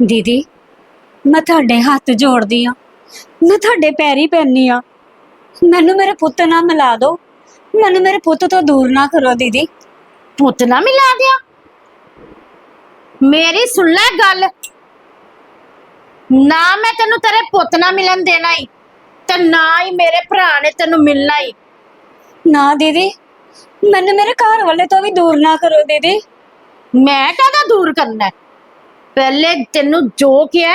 ਦੀਦੀ ਮੈਂ ਤੁਹਾਡੇ ਹੱਥ ਜੋੜਦੀ ਆ। ਮੈਂ ਤੁਹਾਡੇ ਪੈਰੀ ਪੈਣੀ ਆ। ਮੈਨੂੰ ਮੇਰੇ ਪੁੱਤ ਨਾਲ ਮਿਲਾ ਦਿਓ। ਮੈਨੂੰ ਮੇਰੇ ਪੁੱਤ ਤੋਂ ਦੂਰ ਨਾ ਕਰੋ ਦੀਦੀ। ਪੁੱਤ ਨਾ ਮਿਲਾ ਦਿਆ? ਮੇਰੀ ਸੁਣ ਲੈ ਗੱਲ। ਨਾ ਮੈਂ ਤੈਨੂੰ ਤੇਰੇ ਪੁੱਤ ਨਾਲ ਮਿਲਣ ਦੇਣਾ ਹੀ ਤੇ ਨਾ ਹੀ ਮੇਰੇ ਭਰਾ ਨੇ ਤੈਨੂੰ ਮਿਲਣਾ ਹੀ ਨਾ ਦੀਦੀ ਮੈਨੂੰ ਮੇਰੇ ਘਰ ਵਾਲੇ ਤੋਂ ਵੀ ਦੂਰ ਨਾ ਕਰੋ ਦੀਦੀ। ਮੈਂ ਕਾਹਦਾ ਦੂਰ ਕਰਨਾ? ਹੈ? ਪਹਿਲੇ ਤੈਨੂੰ ਜੋ ਕਿਹਾ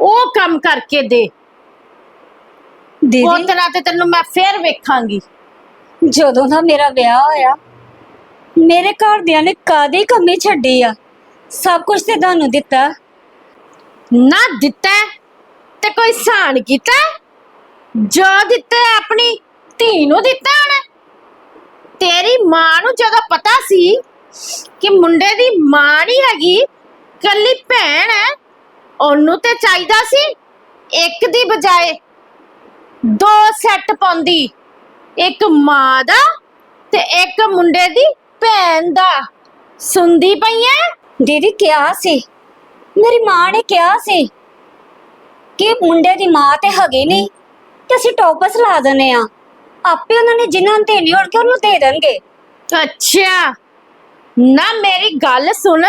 ਉਹ ਕੰਮ ਕਰਕੇ ਦੇ। ਦੀਦੀ। ਪੁੱਤ ਨਾਲ ਤੇ ਤੈਨੂੰ ਮੈਂ ਫੇਰ ਵੇਖਾਂਗੀ। ਜਦੋਂ ਦਾ ਮੇਰਾ ਵਿਆਹ ਹੋਇਆ ਮੇਰੇ ਘਰਦਿਆਂ ਨੇ ਕਾਦੀ ਕਮੀ ਛੱਡੀ ਆ? ਸਭ ਕੁਝ ਤੇ ਤੁਹਾਨੂੰ ਦਿੱਤਾ। ਨਾ ਦਿੱਤਾ ਤੇ ਕੋਈ ਸਾਨ ਕੀਤਾ? ਜੋ ਦਿੱਤਾ ਆਪਣੀ ਧੀ ਨੂੰ ਦਿੱਤਾ ਹੁਣ ਤੇਰੀ ਮਾਂ ਨੂੰ ਜਦੋਂ ਪਤਾ ਸੀ ਕਿ ਮੁੰਡੇ ਦੀ ਮਾਂ ਨਹੀਂ ਹੈਗੀ ਕੱਲੀ ਭੈਣ ਹੈ। ਉਹਨੂੰ ਤੇ ਚਾਹੀਦਾ ਸੀ ਇੱਕ ਦੀ ਬਜਾਏ ਦੋ ਸੈੱਟ ਪਾਉਂਦੀ। ਇੱਕ ਮਾਂ ਦਾ ਤੇ ਇੱਕ ਮੁੰਡੇ ਦੀ ਭੈਣ ਦਾ। ਸੁਣਦੀ ਪਈ ਐ? ਦੀਦੀ ਕਿਹਾ ਸੀ। ਮੇਰੀ ਮਾਂ ਨੇ ਕਿਹਾ ਸੀ ਕਿ ਮੁੰਡੇ ਦੀ ਮਾਂ ਤੇ ਹੈਗੀ ਨਹੀਂ ਤੇ ਅਸੀਂ ਟੋਪਸ ਲਾ ਦਨੇ ਆ ਆਪੇ ਉਹਨਾਂ ਨੇ ਜਿਨ੍ਹਾਂ ਨੂੰ ਦੇਣੀ ਹੋਣਗੇ ਉਹਨੂੰ ਦੇ ਦੇਣਗੇ। ਅੱਛਾ। ਨਾ ਮੇਰੀ ਗੱਲ ਸੁਣ।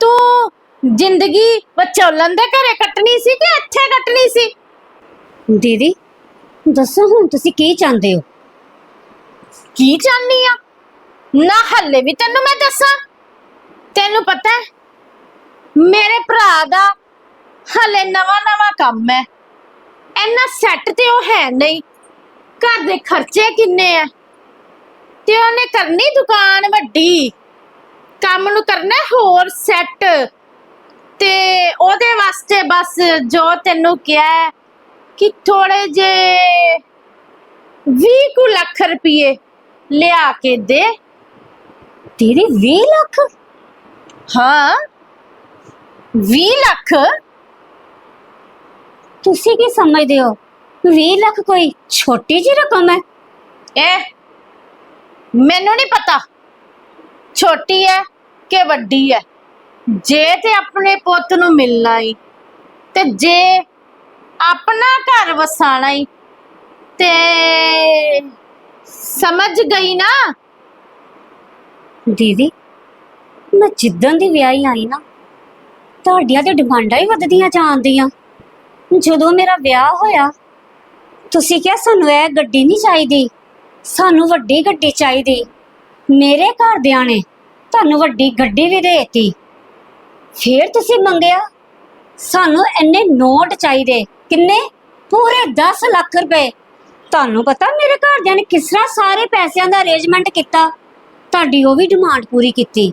ਤੂੰ ਜ਼ਿੰਦਗੀ ਵਿਚੋਲਨ ਦੇ ਘਰੇ ਕੱਟਣੀ ਸੀ ਕਿ ਇੱਥੇ ਕੱਟਣੀ ਸੀ? ਦੀਦੀ ਦੱਸੋ ਹੁਣ ਤੁਸੀਂ ਕੀ ਚਾਹੁੰਦੇ ਹੋ? ਕੀ ਚਾਹਨੀ ਆ? ਨਾ ਹੱਲੇ ਵੀ ਤੈਨੂੰ ਮੈਂ ਦੱਸਾਂ। ਤੈਨੂੰ ਪਤਾ ਹੈ ਮੇਰੇ ਭਰਾ ਦਾ ਹੱਲੇ ਨਵਾਂ ਨਵਾਂ ਕੰਮ ਹੈ। ਇੰਨਾ ਸੈੱਟ ਤੇ ਉਹ ਹੈ ਨਹੀਂ। ਘਰ ਦੇ ਖਰਚੇ ਕਿੰਨੇ ਆ? ਤੇ ਉਹਨੇ ਕਰਨੀ ਦੁਕਾਨ ਵੱਡੀ। ਕੰਮ ਨੂੰ ਕਰਨਾ ਹੈ ਹੋਰ ਸੈੱਟ ਤੇ ਉਹਦੇ ਵਾਸਤੇ ਬਸ ਜੋ ਤੈਨੂੰ ਕਿਹਾ ਹੈ ਕਿ ਥੋੜੇ ਜੇ 20 ਕੁ ਲੱਖ ਰੁਪਏ ਲਿਆ ਕੇ ਦੇ ਦੀਦੀ 20 ਲੱਖ ਹਾਂ 20 ਲੱਖ ਤੁਸੀਂ ਕੀ ਸਮਝਦੇ ਹੋ 20 ਲੱਖ ਕੋਈ ਛੋਟੀ ਜਿਹੀ ਰਕਮ ਹੈ ਇਹ ਮੈਨੂੰ ਨਹੀਂ ਪਤਾ ਛੋਟੀ ਹੈ ਕਿ ਵੱਡੀ ਹੈ ਜੇ ਤੇ ਆਪਣੇ ਪੁੱਤ ਨੂੰ ਮਿਲਣਾ ਹੀ ਤੇ ਜੇ ਆਪਣਾ ਘਰ ਵਸਾਣਾ ਹੀ ਤੇ ਸਮਝ ਗਈ ਨਾ? ਦੀਦੀ, ਮੈਂ ਜਿੱਦਣ ਦੀ ਵਿਆਹੀ ਆਈ ਨਾ, ਤੁਹਾਡੀਆਂ ਤੇ ਡਿਮਾਂਡਾਂ ਹੀ ਵੱਧਦੀਆਂ ਜਾਂਦੀਆਂ ਜਦੋਂ ਮੇਰਾ ਵਿਆਹ ਹੋਇਆ, ਤੁਸੀਂ ਕਿਹਾ ਸਾਨੂੰ ਇਹ ਗੱਡੀ ਨਹੀਂ ਚਾਹੀਦੀ, ਸਾਨੂੰ ਵੱਡੀ ਗੱਡੀ ਚਾਹੀਦੀ। ਮੇਰੇ ਘਰਦਿਆਂ ਨੇ ਤੁਹਾਨੂੰ ਵੱਡੀ ਗੱਡੀ ਵੀ ਦੇਤੀ। ਫਿਰ ਤੁਸੀਂ ਮੰਗਿਆ? ਸਾਨੂੰ ਇੰਨੇ ਨੋਟ ਚਾਹੀਦੇ। ਕਿੰਨੇ? ਪੂਰੇ 10 ਲੱਖ ਰੁਪਏ। ਤੁਹਾਨੂੰ ਪਤਾ ਮੇਰੇ ਘਰਦਿਆਂ ਨੇ ਕਿਸ ਤਰ੍ਹਾਂ ਸਾਰੇ ਪੈਸਿਆਂ ਦਾ ਅਰੇਂਜਮੈਂਟ ਕੀਤਾ? ਤੁਹਾਡੀ ਉਹ ਵੀ ਡਿਮਾਂਡ ਪੂਰੀ ਕੀਤੀ।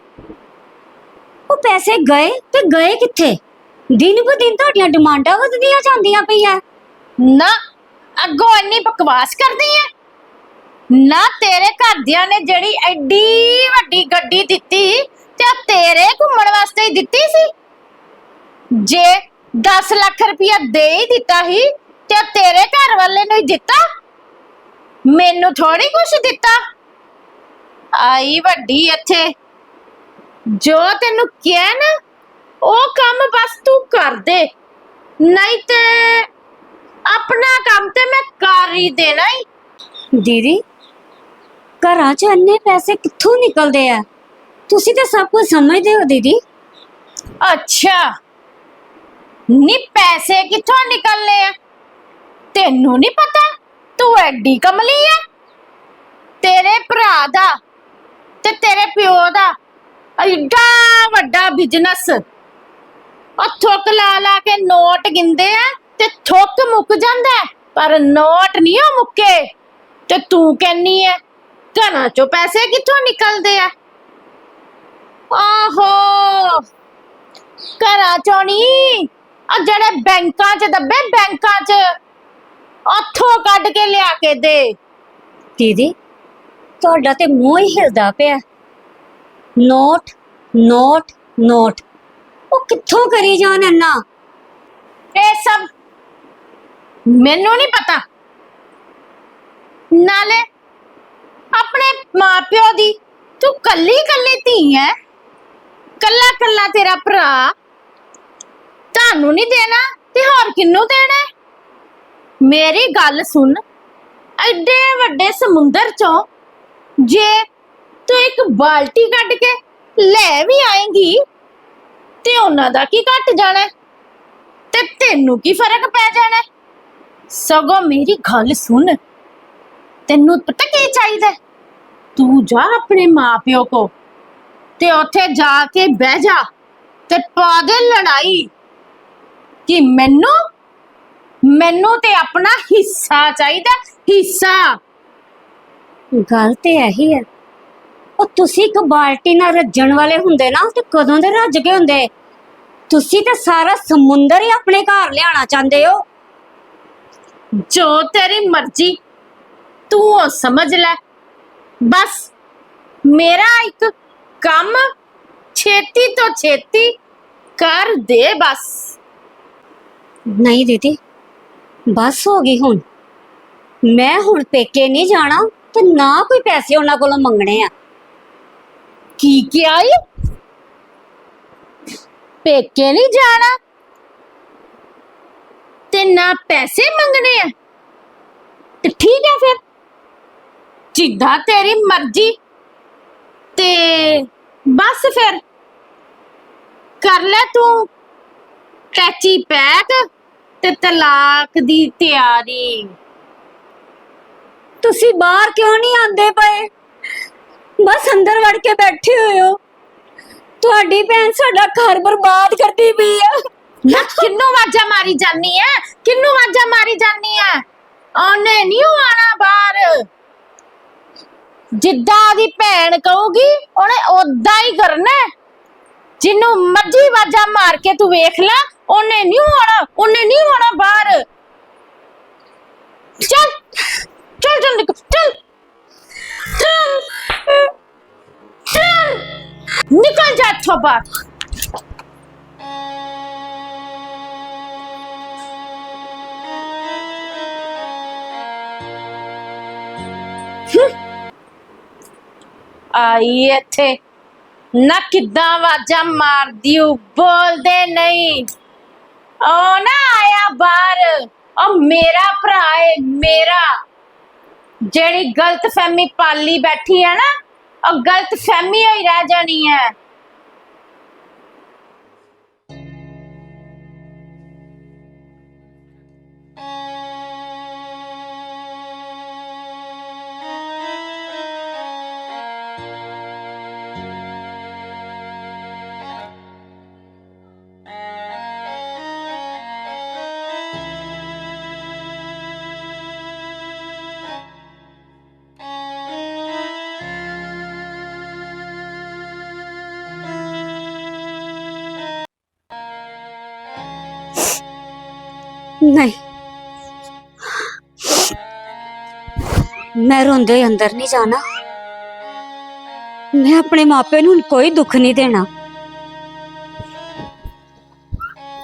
ਉਹ ਪੈਸੇ ਗਏ ਤੇ ਗਏ ਕਿੱਥੇ? ਦਿਨ ਬ ਦਿਨ ਤੁਹਾਡੀਆਂ ਡਿਮਾਂਡਾਂ ਵਧਦੀਆਂ ਜਾਂਦੀਆਂ ਪਈਆਂ। ਨਾ, ਅੱਗੋਂ ਇੰਨੀ ਬਕਵਾਸ ਕਰਦੀ ਐ? ਨਾ ਤੇਰੇ ਘਰਦਿਆਂ ਨੇ ਜਿਹੜੀ ਐਡੀ ਵੱਡੀ ਗੱਡੀ ਦਿੱਤੀ, ਤੇ ਉਹ ਤੇਰੇ ਘੁੰਮਣ ਵਾਸਤੇ ਹੀ ਦਿੱਤੀ ਸੀ? ਜੇ 10 ਲੱਖ ਰੁਪਇਆ ਦੇ ਹੀ ਦਿੱਤਾ ਹੀ ਤੇ ਉਹ ਤੇਰੇ ਘਰ ਵਾਲੇ ਨੂੰ ਹੀ ਦਿੱਤਾ? ਮੈਨੂੰ ਥੋੜੀ ਕੁਛ ਦਿੱਤਾ? ਆਈ ਵੱਡੀ ਇੱਥੇ। ਜੋ ਤੈਨੂੰ ਕਿਹਾ ਨਾ, ਉਹ ਕੰਮ ਬਸ ਤੂੰ ਕਰ ਦੇ। ਨਹੀਂ ਤੇ ਆਪਣਾ ਕੰਮ ਤੇ ਮੈਂ ਕਰ ਹੀ ਦੇਣਾ ਹੀ ਦੀਦੀ ਘਰਾਂ 'ਚ ਇੰਨੇ ਪੈਸੇ ਕਿੱਥੋਂ ਨਿਕਲਦੇ ਆ? ਤੁਸੀਂ ਤਾਂ ਸਭ ਕੁਝ ਸਮਝਦੇ ਹੋ, ਦੀਦੀ। ਅੱਛਾ। ਨੀ ਪੈਸੇ ਕਿੱਥੋਂ ਨਿਕਲਨੇ ਆ? ਤੈਨੂੰ ਨਹੀਂ ਪਤਾ? ਤੂੰ ਐਡੀ ਕਮਲੀ ਆ। ਤੇਰੇ ਭਰਾ ਦਾ ਤੇ ਤੇਰੇ ਪਿਓ ਦਾ ਐਡਾ ਵੱਡਾ ਬਿਜ਼ਨਸ। ਉਹ ਥੁੱਕ ਲਾ ਲਾ ਕੇ ਨੋਟ ਗਿੰਦੇ ਆ ਤੇ ਥੁੱਕ ਮੁੱਕ ਜਾਂਦਾ, ਪਰ ਨੋਟ ਨਹੀਂ ਉਹ ਮੁੱਕੇ। ਤੇ ਤੂੰ ਕਹਿੰਨੀ ਐ ਘਰਾਂ ਚੋਂ ਪੈਸੇ ਕਿੱਥੋਂ ਨਿਕਲਦੇ ਆ? ਆਹੋ। ਘਰਾਂ ਚੋਂ ਨਹੀਂ ਆ ਜਿਹੜੇ ਬੈਂਕਾਂ 'ਚ ਦੱਬੇ, ਬੈਂਕਾਂ 'ਚ। ਉੱਥੋਂ ਕੱਢ ਕੇ ਲਿਆ ਕੇ ਦੇ। ਦੀਦੀ, ਤੁਹਾਡਾ ਤੇ ਮੂੰਹ ਹੀ ਹਿਲਦਾ ਪਿਆ। Note note note. ਉਹ ਕਿੱਥੋਂ ਕਰੀ ਜਾਣ ਇੰਨਾ? ਇਹ ਸਭ ਮੈਨੂੰ ਨਹੀਂ ਪਤਾ। ਨਾਲੇ ਆਪਣੇ ਮਾਪਿਓ ਦੀ। ਤੂੰ ਕੱਲੀ ਕੱਲੀ ਧੀ ਹੈ ਕੱਲਾ ਕੱਲਾ ਤੇਰਾ ਭਰਾ ਤੁਹਾਨੂੰ ਨਹੀਂ ਦੇਣਾ ਤੇ ਹੋਰ ਕਿੰਨੂੰ ਦੇਣਾ? ਮੇਰੀ ਗੱਲ ਸੁਣ। ਐਡੇ ਵੱਡੇ ਸਮੁੰਦਰ ਚੋਂ ਜੇ ਤੂੰ ਇੱਕ ਬਾਲਟੀ ਕੱਢ ਕੇ ਲੈ ਵੀ ਆਏਂਗੀ, ਤੇ ਉਹਨਾਂ ਦਾ ਕੀ ਘਟ ਜਾਣਾ? ਤੇ ਤੈਨੂੰ ਕੀ ਫ਼ਰਕ ਪੈ ਜਾਣਾ? ਸਗੋਂ ਮੇਰੀ ਗੱਲ ਸੁਣ। ਤੈਨੂੰ ਪਤਾ ਕੀ ਚਾਹੀਦਾ? ਤੂੰ ਜਾ ਆਪਣੇ ਮਾਪਿਓ ਕੋ ਤੇ ਉੱਥੇ ਜਾ ਕੇ ਬਹਿ ਜਾ ਤੇ ਪਾ ਦੇ ਲੜਾਈ ਕਿ ਮੈਨੂੰ ਮੈਨੂੰ ਤੇ ਆਪਣਾ ਹਿੱਸਾ ਚਾਹੀਦਾ, ਹਿੱਸਾ। ਗੱਲ ਤੇ ਇਹੀ ਹੈ। ਉਹ ਤੁਸੀਂ ਇੱਕ ਬਾਲਟੀ ਨਾਲ ਰੱਜਣ ਵਾਲੇ ਹੁੰਦੇ ਨਾ ਤੇ ਕਦੋਂ ਦੇ ਰੱਜ ਗਏ ਹੁੰਦੇ? ਤੁਸੀਂ ਤੇ ਸਾਰਾ ਸਮੁੰਦਰ ਹੀ ਆਪਣੇ ਘਰ ਲਿਆਉਣਾ ਚਾਹੁੰਦੇ ਹੋ। ਜੋ ਤੇਰੀ ਮਰਜ਼ੀ, ਤੂੰ ਉਹ ਸਮਝ ਲੈ। ਬਸ। ਮੇਰਾ ਇੱਕ ਕੰਮ ਛੇਤੀ ਤੋਂ ਛੇਤੀ ਕਰ ਦੇ ਬਸ। ਨਹੀਂ ਦੀਦੀ ਬਸ ਹੋ ਗਈ ਹੁਣ। ਮੈਂ ਹੁਣ ਪੇਕੇ ਨਹੀਂ ਜਾਣਾ ਤੇ ਨਾ ਕੋਈ ਪੈਸੇ ਉਹਨਾਂ ਕੋਲੋਂ ਮੰਗਣੇ ਆ। ਕੀ ਕਿਹਾ ਈ? ਪੇਕੇ ਨਹੀਂ ਜਾਣਾ ਤੇ ਨਾ ਪੈਸੇ ਮੰਗਣੇ ਆ। ਤੇ ਠੀਕ ਹੈ ਫਿਰ। ਜਿੱਦਾਂ ਤੇਰੀ ਮਰਜ਼ੀ। ਤੇ ਬਸ ਫਿਰ। ਕਰ ਲੈ ਤੂੰ ਟੈਚੀ ਪੈਕ ਤੇ ਤਲਾਕ ਦੀ ਤਿਆਰੀ। ਤੁਸੀਂ ਬਾਹਰ ਕਿਉਂ ਨਹੀਂ ਆਂਦੇ ਪਏ? ਬਸ ਅੰਦਰ ਵੜ ਕੇ ਬੈਠੇ ਹੋਏ ਹੋ। ਤੁਹਾਡੀ ਭੈਣ ਸਾਡਾ ਘਰ ਬਰਬਾਦ ਕਰਦੀ ਪਈ ਆ। ਨਾ ਕਿੰਨੂੰ ਵਾਜਾ ਮਾਰੀ ਜਾਨੀ ਐ? ਕਿੰਨੂੰ ਵਾਜਾ ਮਾਰੀ ਜਾਨੀ ਐ? ਉਹਨੇ ਨਹੀਂ ਆਣਾ ਬਾਹਰ। ਜਿੱਦਾਂ ਦੀ ਭੈਣ ਕਹੂਗੀ, ਉਹਨੇ ਉਦਾਂ ਹੀ ਕਰਨਾ ਹੈ। ਜਿਹਨੂੰ ਮਰਜ਼ੀ ਵਾਜਾ ਮਾਰ ਕੇ ਤੂੰ ਵੇਖ ਲੈ, ਉਹਨੇ ਨਹੀਂ ਆਣਾ ਉਹਨੇ ਨਹੀਂ ਆਣਾ ਬਾਹਰ। ਚੱਲ ਚੱਲ ਚੱਲ ਨਿਕਲ ਚੱਲ ਚੱਲ। ਚੱਲ ਨਿਕਲ ਜਾ ਇੱਥੋਂ ਬਾਹਰ। ਆਈ ਇੱਥੇ। ਨਾ ਕਿੱਦਾਂ ਆਵਾਜ਼ਾਂ ਮਾਰਦੀ ਓ ਬੋਲਦੇ ਨਹੀਂ। ਉਹ ਨਾ ਆਇਆ ਬਾਹਰ। ਉਹ ਮੇਰਾ ਭਰਾ ਏ, ਮੇਰਾ। ਜਿਹੜੀ ਗਲਤ ਫਹਿਮੀ ਪਾਲੀ ਬੈਠੀ ਹੈ ਨਾ, ਉਹ ਗਲਤ ਫਹਿਮੀ ਹੋਈ ਰਹਿ ਜਾਣੀ ਹੈ। ਨਹੀਂ। ਮੈਂ ਰੋਂਦੇ ਹੋਏ ਅੰਦਰ ਨਹੀਂ ਜਾਣਾ। ਮੈਂ ਆਪਣੇ ਮਾਪੇ ਨੂੰ ਕੋਈ ਦੁੱਖ ਨਹੀਂ ਦੇਣਾ।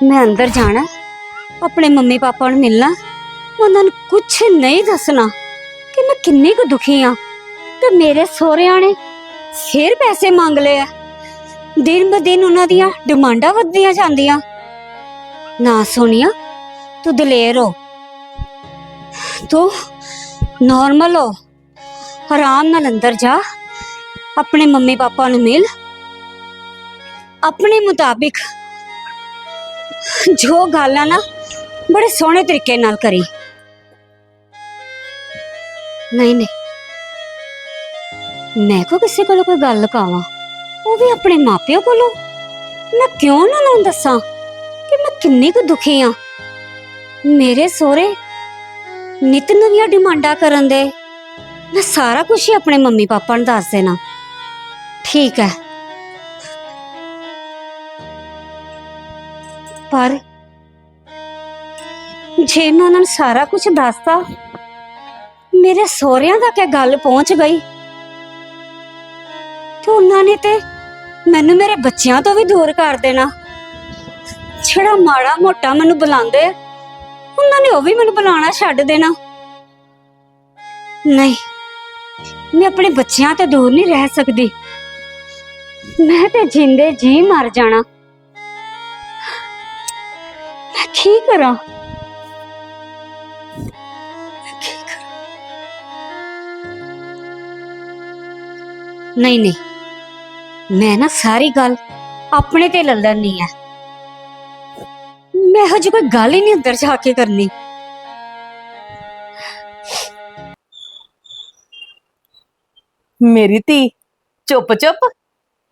ਮੈਂ ਅੰਦਰ ਜਾਣਾ, ਆਪਣੇ ਮੰਮੀ ਪਾਪਾ ਨੂੰ ਮਿਲਣਾ, ਉਹਨਾਂ ਨੂੰ ਕੁਝ ਨਹੀਂ ਦੱਸਣਾ ਕਿ ਮੈਂ ਕਿੰਨੀ ਕੁ ਦੁਖੀ ਆ ਤੇ ਮੇਰੇ ਸਹੁਰਿਆਂ ਨੇ ਫਿਰ ਪੈਸੇ ਮੰਗ ਲਏ ਆ। ਦਿਨ ਬ ਦਿਨ ਉਹਨਾਂ ਦੀਆਂ ਡਿਮਾਂਡਾਂ ਵੱਧਦੀਆਂ ਜਾਂਦੀਆਂ। ਨਾ ਸੋਨੀਆ ਤੂੰ ਦਲੇਰ ਹੋ ਤੂੰ ਨਾਰਮਲ ਹੋ ਆਰਾਮ ਨਾਲ ਅੰਦਰ ਜਾ ਆਪਣੇ ਮੰਮੀ ਪਾਪਾ ਨੂੰ ਮਿਲ ਆਪਣੇ ਮੁਤਾਬਿਕ ਜੋ ਗੱਲ ਆ ਨਾ ਬੜੇ ਸੋਹਣੇ ਤਰੀਕੇ ਨਾਲ ਕਰੀ ਨਹੀਂ ਨਹੀਂ ਮੈਂ ਕੋ ਕਿਸੇ ਕੋਲੋਂ ਕੋਈ ਗੱਲ ਲੁਕਾਵਾਂ ਉਹ ਵੀ ਆਪਣੇ ਮਾਪਿਆਂ ਕੋਲੋਂ ਮੈਂ ਕਿਉਂ ਨਾ ਉਹਨਾਂ ਨੂੰ ਦੱਸਾਂ ਕਿ ਮੈਂ ਕਿੰਨੀ ਕੁ ਦੁਖੀ ਆ ਮੇਰੇ ਸੋਹਰੇ? ਨਿਤ ਨਵੀਆਂ ਡਿਮਾਂਡਾਂ ਕਰਨ ਦੇ। ਮੈਂ ਸਾਰਾ ਕੁਝ ਹੀ ਆਪਣੇ ਮੰਮੀ ਪਾਪਾ ਨੂੰ ਦੱਸ ਦੇਣਾ। ਠੀਕ ਹੈ। ਪਰ ਜੇ ਮੈਂ ਉਹਨਾਂ ਨੂੰ ਸਾਰਾ ਕੁਝ ਦੱਸਤਾ, ਮੇਰੇ ਸੋਹਰਿਆਂ ਤੱਕ ਇਹ ਗੱਲ ਪਹੁੰਚ ਗਈ। ਤੇ ਉਹਨਾਂ ਨੇ ਤੇ ਮੈਨੂੰ ਮੇਰੇ ਬੱਚਿਆਂ ਤੋਂ ਵੀ ਦੂਰ ਕਰ ਦੇਣਾ। ਜਿਹੜਾ ਮਾੜਾ ਮੋਟਾ ਮੈਨੂੰ ਬੁਲਾਉਂਦੇ ਉਹਨਾਂ ਨੇ ਉਹ ਵੀ ਮੈਨੂੰ ਬੁਲਾਉਣਾ ਛੱਡ ਦੇਣਾ। ਨਹੀਂ, ਮੈਂ ਆਪਣੇ ਬੱਚਿਆਂ ਤੋਂ ਦੂਰ ਨਹੀਂ ਰਹਿ ਸਕਦੀ। ਮੈਂ ਤੇ ਜਿੰਦੇ ਜੀ ਮਰ ਜਾਣਾ। ਮੈਂ ਕੀ ਕਰਾਂ? ਨਹੀਂ ਨਹੀਂ, ਮੈਂ ਨਾ ਸਾਰੀ ਗੱਲ ਆਪਣੇ ਤੇ ਲੈ ਲੈਣੀ ਹੈ ਮੈਂ ਹਜੇ ਕੋਈ ਗੱਲ ਹੀ ਨਹੀਂ ਅੰਦਰ ਜਾ ਕੇ ਕਰਨੀ। ਮੇਰੀ ਧੀ ਚੁੱਪ ਚੁੱਪ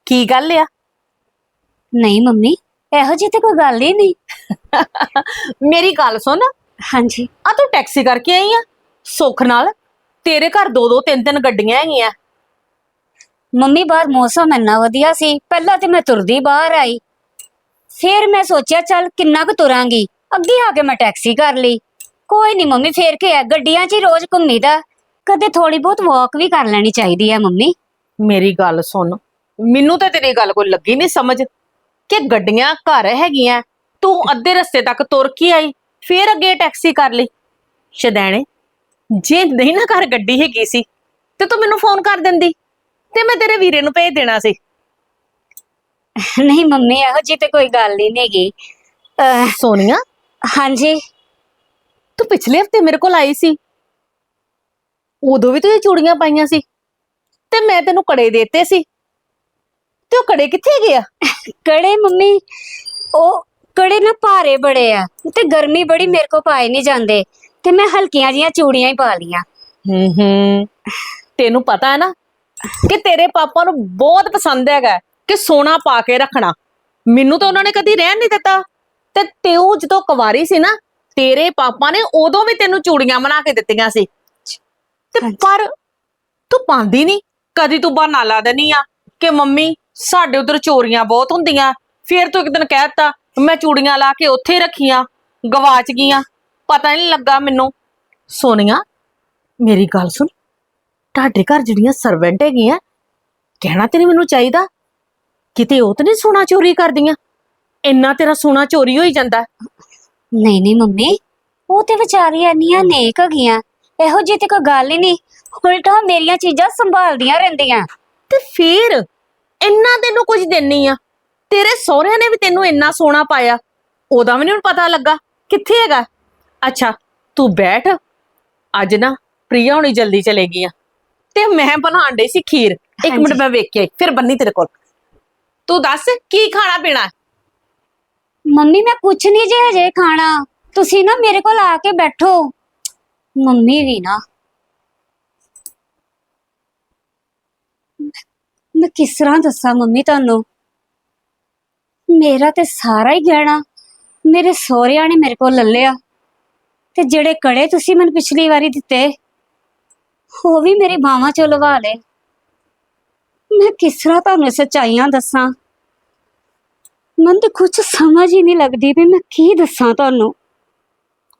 ਕੀ ਗੱਲ ਆ? ਨਹੀਂ ਮੰਮੀ ਇਹੋ ਜਿਹੀ ਤੇ ਕੋਈ ਗੱਲ ਹੀ ਨਹੀਂ। ਮੇਰੀ ਗੱਲ ਸੁਣ। ਹਾਂਜੀ। ਆ ਤੂੰ ਟੈਕਸੀ ਕਰਕੇ ਆਈ ਆ? ਸੁੱਖ ਨਾਲ। ਤੇਰੇ ਘਰ ਦੋ ਦੋ ਤਿੰਨ ਤਿੰਨ ਗੱਡੀਆਂ ਹੈਗੀਆਂ। ਮੰਮੀ ਬਾਹਰ ਮੌਸਮ ਇੰਨਾ ਵਧੀਆ ਸੀ। ਪਹਿਲਾਂ ਤੇ ਮੈਂ ਤੁਰਦੀ ਬਾਹਰ ਆਈ। ਫਿਰ ਮੈਂ ਸੋਚਿਆ, ਚੱਲ ਕਿੰਨਾ ਕੁ ਤੁਰਾਂਗੀ। ਅੱਗੇ ਆ ਕੇ ਮੈਂ ਟੈਕਸੀ ਕਰ ਲਈ। ਕੋਈ ਨਹੀਂ ਮੰਮੀ, ਫੇਰ ਕੀ ਹੈ ਗੱਡੀਆਂ 'ਚ ਹੀ ਰੋਜ਼ ਘੁੰਮੀਦਾ। ਕਦੇ ਥੋੜੀ ਬਹੁਤ ਵਾਕ ਵੀ ਕਰ ਲੈਣੀ ਚਾਹੀਦੀ ਹੈ ਮੰਮੀ। ਮੇਰੀ ਗੱਲ ਸੁਣ, ਮੈਨੂੰ ਤਾਂ ਤੇਰੀ ਗੱਲ ਕੋਈ ਲੱਗੀ ਨਹੀਂ ਸਮਝ ਕਿ ਗੱਡੀਆਂ ਘਰ ਹੈਗੀਆਂ, ਤੂੰ ਅੱਧੇ ਰਸਤੇ ਤੱਕ ਤੁਰ ਕੇ ਆਈ, ਫੇਰ ਅੱਗੇ ਟੈਕਸੀ ਕਰ ਲਈ। ਸ਼ਦੈਣੇ, ਜੇ ਨਹੀਂ ਨਾ ਘਰ ਗੱਡੀ ਹੈਗੀ ਸੀ, ਤੇ ਤੂੰ ਮੈਨੂੰ ਫੋਨ ਕਰ ਦਿੰਦੀ, ਤੇ ਮੈਂ ਤੇਰੇ ਵੀਰੇ ਨੂੰ ਭੇਜ ਦੇਣਾ ਸੀ। ਨਹੀਂ ਮੰਮੀ ਇਹੋ ਜਿਹੀ ਤੇ ਕੋਈ ਗੱਲ ਹੀ ਨਹੀਂਗੀ ਸੋਨੀਆ? ਹਾਂਜੀ। ਤੂੰ ਪਿਛਲੇ ਹਫ਼ਤੇ ਮੇਰੇ ਕੋਲ ਆਈ ਸੀ। ਉਦੋਂ ਵੀ ਤੂੰ ਇਹ ਚੂੜੀਆਂ ਪਾਈਆਂ ਸੀ। ਤੇ ਮੈਂ ਤੈਨੂੰ ਕੜੇ ਦੇਤੇ ਸੀ। ਤੇ ਉਹ ਕੜੇ ਕਿੱਥੇ ਗਏ ਆ? ਕੜੇ ਮੰਮੀ ਉਹ ਕੜੇ ਨਾ ਭਾਰੇ ਬੜੇ ਆ। ਤੇ ਗਰਮੀ ਬੜੀ ਮੇਰੇ ਕੋ ਪਾਏ ਨਹੀਂ ਜਾਂਦੇ। ਤੇ ਮੈਂ ਹਲਕੀਆਂ ਜੀਆਂ ਚੂੜੀਆਂ ਹੀ ਪਾ ਲੀਆਂ ਹੂੰ ਹੂੰ। ਤੈਨੂੰ ਪਤਾ ਹੈ ਨਾ ਕਿ ਤੇਰੇ ਪਾਪਾ ਨੂੰ ਬਹੁਤ ਪਸੰਦ ਹੈਗਾ। ਕਿ ਸੋਨਾ ਪਾ ਕੇ ਰੱਖਣਾ। ਮੈਨੂੰ ਤਾਂ ਉਹਨਾਂ ਨੇ ਕਦੀ ਰਹਿਣ ਨਹੀਂ ਦਿੱਤਾ। ਤੇ ਤੈਨੂੰ ਜਦੋਂ ਕੁਵਾਰੀ ਸੀ ਨਾ ਤੇਰੇ ਪਾਪਾ ਨੇ ਉਦੋਂ ਵੀ ਤੈਨੂੰ ਚੂੜੀਆਂ ਬਣਾ ਕੇ ਦਿੱਤੀਆਂ ਸੀ। ਤੇ। ਪਰ ਤੂੰ ਪਾਉਂਦੀ ਨਹੀਂ। ਕਦੀ ਤੂੰ ਬਹਾਨਾ ਲਾ ਦੇਣੀ ਆ ਕਿ ਮੰਮੀ ਸਾਡੇ ਉਧਰ ਚੋਰੀਆਂ ਬਹੁਤ ਹੁੰਦੀਆਂ। ਫਿਰ ਤੂੰ ਇੱਕ ਦਿਨ ਕਹਿਤਾ ਮੈਂ ਚੂੜੀਆਂ ਲਾ ਕੇ ਉੱਥੇ ਰੱਖੀਆਂ ਗਵਾਚ ਗਈਆਂ। ਪਤਾ ਨਹੀਂ ਲੱਗਾ ਮੈਨੂੰ। ਸੋਨੀਆ ਮੇਰੀ ਗੱਲ ਸੁਣ। ਤੁਹਾਡੇ ਘਰ ਜਿਹੜੀਆਂ ਸਰਵੈਂਟ ਹੈਗੀਆਂ ਕਹਿਣਾ ਤੇ ਨਹੀਂ ਮੈਨੂੰ ਚਾਹੀਦਾ। ਕਿਤੇ ਉਹ ਤਾਂ ਨਹੀਂ ਸੋਨਾ ਚੋਰੀ ਕਰਦੀਆਂ? ਇੰਨਾ ਤੇਰਾ ਸੋਨਾ ਚੋਰੀ ਹੋਈ ਜਾਂਦਾ। ਨਹੀਂ ਨਹੀਂ ਮੰਮੀ ਉਹ ਤੇ ਵਿਚਾਰੀਆਂ ਇੰਨੀਆਂ ਨੇਕ ਹੈਗੀਆਂ ਇਹੋ ਜਿਹੀ ਤੇ ਕੋਈ ਗੱਲ ਹੀ ਨਹੀਂ ਉਲਟਾ ਮੇਰੀਆਂ ਚੀਜ਼ਾਂ ਸੰਭਾਲਦੀਆਂ ਰਹਿੰਦੀਆਂ। ਤੇ ਫੇਰ ਇੰਨਾ ਤੈਨੂੰ ਕੁਝ ਦੇਣੀ ਆ? ਤੇਰੇ ਸਹੁਰਿਆਂ ਨੇ ਵੀ ਤੈਨੂੰ ਇੰਨਾ ਸੋਨਾ ਪਾਇਆ ਉਹਦਾ ਵੀ ਨਹੀਂ ਹੁਣ ਪਤਾ ਲੱਗਾ ਕਿੱਥੇ ਹੈਗਾ? ਅੱਛਾ ਤੂੰ ਬੈਠ ਅੱਜ ਨਾ ਪ੍ਰਿਆ ਹੁਣੀ ਜਲਦੀ ਚਲੇ ਗਈਆਂ। ਤੇ ਮੈਂ ਬਣਾਉਣ ਡਈ ਸੀ ਖੀਰ ਇੱਕ ਮਿੰਟ। ਮੈਂ ਵੇਖ ਕੇ ਆਈ, ਫਿਰ ਬੰਨੀ ਤੇਰੇ ਕੋਲ। ਤੂੰ ਦੱਸ, ਕੀ ਖਾਣਾ ਪੀਣਾ? ਮੰਮੀ, ਮੈਂ ਕੁਛ ਨਹੀਂ ਜੇ ਹਜੇ ਖਾਣਾ। ਤੁਸੀਂ ਨਾ ਮੇਰੇ ਕੋਲ ਆ ਕੇ ਬੈਠੋ। ਮੰਮੀ ਵੀ ਨਾ। ਮੈਂ ਕਿਸ ਤਰ੍ਹਾਂ ਦੱਸਾਂ ਮੰਮੀ ਤੁਹਾਨੂੰ? ਮੇਰਾ ਤੇ ਸਾਰਾ ਹੀ ਗਹਿਣਾ ਮੇਰੇ ਸਹੁਰਿਆਂ ਨੇ ਮੇਰੇ ਕੋਲ ਲੈ ਲਿਆ। ਤੇ ਜਿਹੜੇ ਕੜੇ ਤੁਸੀਂ ਮੈਨੂੰ ਪਿਛਲੀ ਵਾਰੀ ਦਿੱਤੇ, ਉਹ ਵੀ ਮੇਰੀ ਬਾਹਾਂ ਚੋਂ ਲਵਾ ਲਏ। ਮੈਂ ਕਿਸ ਤਰ੍ਹਾਂ ਤੁਹਾਨੂੰ ਸੱਚਾਈਆਂ ਦੱਸਾਂ? ਮਨ ਤੇ ਕੁਝ ਸਮਝ ਹੀ ਨਹੀਂ ਲੱਗਦੀ ਵੀ ਮੈਂ ਕੀ ਦੱਸਾਂ ਤੁਹਾਨੂੰ।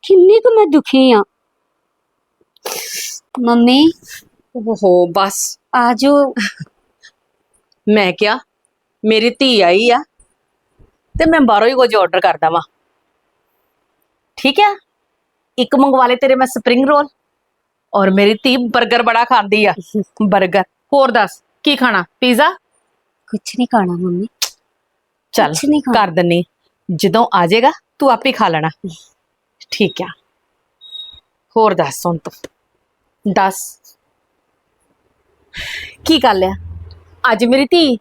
ਕਿੰਨੀ ਕੁ ਮੈਂ ਦੁਖੀ ਆ। ਮੰਮੀ? ਓਹੋ ਬਸ। ਆਜੋ। ਮੈਂ ਕਿਹਾ ਮੇਰੀ ਧੀ ਆਈ ਆ ਤੇ ਮੈਂ ਬਾਹਰੋਂ ਹੀ ਕੁਝ ਆਰਡਰ ਕਰਦਾ ਵਾਂ ਠੀਕ ਆ? ਇੱਕ ਮੰਗਵਾ ਲੈ ਤੇਰੇ ਮੈਂ ਸਪਰਿੰਗ ਰੋਲ ਔਰ ਮੇਰੀ ਧੀ 버ਗਰ ਬੜਾ ਖਾਂਦੀ ਆ। 버ਗਰ ਹੋਰ ਦੱਸ? ਕੀ ਖਾਣਾ? ਪੀਜ਼ਾ? ਕੁਝ ਨਹੀਂ ਖਾਣਾ ਮੰਮੀ। ਚੱਲ ਕੁਛ ਨਹੀਂ ਖਾਣਾ। ਕਰ ਦਿੰਨੀ। ਜਦੋਂ ਆ ਜਾਏਗਾ ਤੂੰ ਆਪੇ ਖਾ ਲੈਣਾ। ਠੀਕ ਆ। ਹੋਰ ਦੱਸ ਹੁਣ ਤੂੰ। ਦੱਸ। ਕੀ ਕਰ ਲਿਆ ਅੱਜ ਮੇਰੀ ਧੀ